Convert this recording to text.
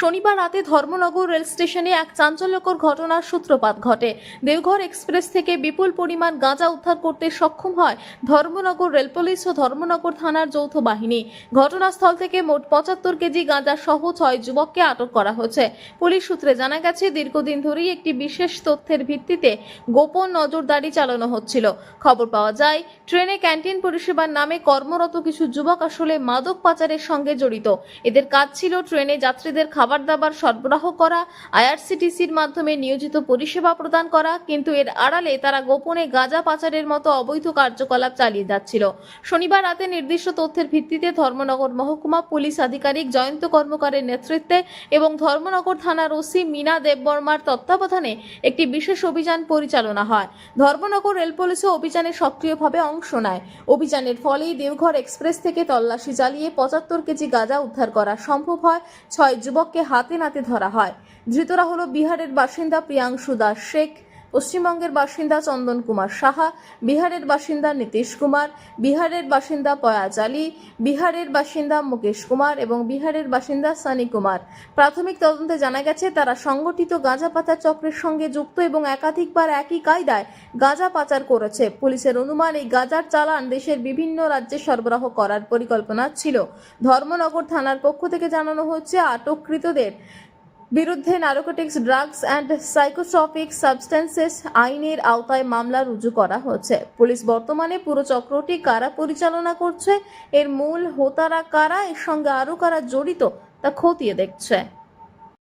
শনিবার রাতে ধর্মনগর রেল স্টেশনে এক চাঞ্চল্যকর ঘটনার সূত্রপাত ঘটে। দেওঘর এক্সপ্রেস থেকে বিপুল পরিমাণ গাঁজা উদ্ধার করতে সক্ষম হয় ধর্মনগর রেল পুলিশ ও ধর্মনগর থানার যৌথ বাহিনী। ঘটনাস্থল থেকে মোট পঁচাত্তর কেজি গাঁজা সহ ছয় যুবককে আটক করা হয়েছে। পুলিশ সূত্রে জানা গেছে, দীর্ঘদিন ধরেই একটি বিশেষ তথ্যের ভিত্তিতে গোপন নজরদারি চালানো হচ্ছিল। খবর পাওয়া যায়, ট্রেনে ক্যান্টিন পরিষেবার নামে কর্মরত কিছু যুবক আসলে মাদক পাচারের সঙ্গে জড়িত। এদের কাজ ছিল ট্রেনে যাত্রীদের খাবার দাবার সরবরাহ করা, আইআরসিটিসির মাধ্যমে নিয়োজিত পরিষেবা প্রদান করা, কিন্তু এর আড়ালে তারা গোপনে গাঁজা পাচারের মতো অবৈধ কার্যকলাপ চালিয়ে যাচ্ছিল। শনিবার রাতে নির্দিষ্ট তথ্যের ভিত্তিতে ধর্মনগর মহকুমা পুলিশ আধিকারিক জয়ন্ত কর্মকারের নেতৃত্বে এবং ধর্মনগর থানার ওসি মীনা দেববর্মার তত্ত্বাবধানে একটি বিশেষ অভিযান পরিচালনা হয়। ধর্মনগর রেল পুলিশও অভিযানে সক্রিয়ভাবে অংশ নেয়। অভিযানের ফলেই দেওঘর এক্সপ্রেস থেকে তল্লাশি চালিয়ে পঁচাত্তর কেজি গাঁজা উদ্ধার করা সম্ভব হয়। ছয় যুবককে হাতে নাতে ধরা হয়। ধৃতরা হলো বিহারের বাসিন্দা প্রিয়াংশু দাস শেখ। পশ্চিমবঙ্গের বাসিন্দা চন্দন কুমার সাহা, বিহারের বাসিন্দা নীতিশ কুমার, বিহারের বাসিন্দা পয়াজ আলী, বিহারের বাসিন্দা মুকেশ কুমার এবং বিহারের বাসিন্দা সানি কুমার। প্রাথমিক তদন্তে জানা গেছে, তারা সংগঠিত গাঁজা পাচার চক্রের সঙ্গে যুক্ত এবং একাধিকবার একই কায়দায় গাঁজা পাচার করেছে। পুলিশের অনুমান, এই গাঁজার চালান দেশের বিভিন্ন রাজ্যে সরবরাহ করার পরিকল্পনা ছিল। ধর্মনগর থানার পক্ষ থেকে জানানো হচ্ছে, আটককৃতদের বিরুদ্ধে narcotics drugs and psychotropic substances আইনের আওতায় মামলা রুজু করা হচ্ছে। পুলিশ বর্তমানে পুরো চক্রটি কারা পরিচালনা করছে, এর মূল হোতারা কারা, এর সঙ্গে আরও কারা জড়িত তা খতিয়ে দেখছে।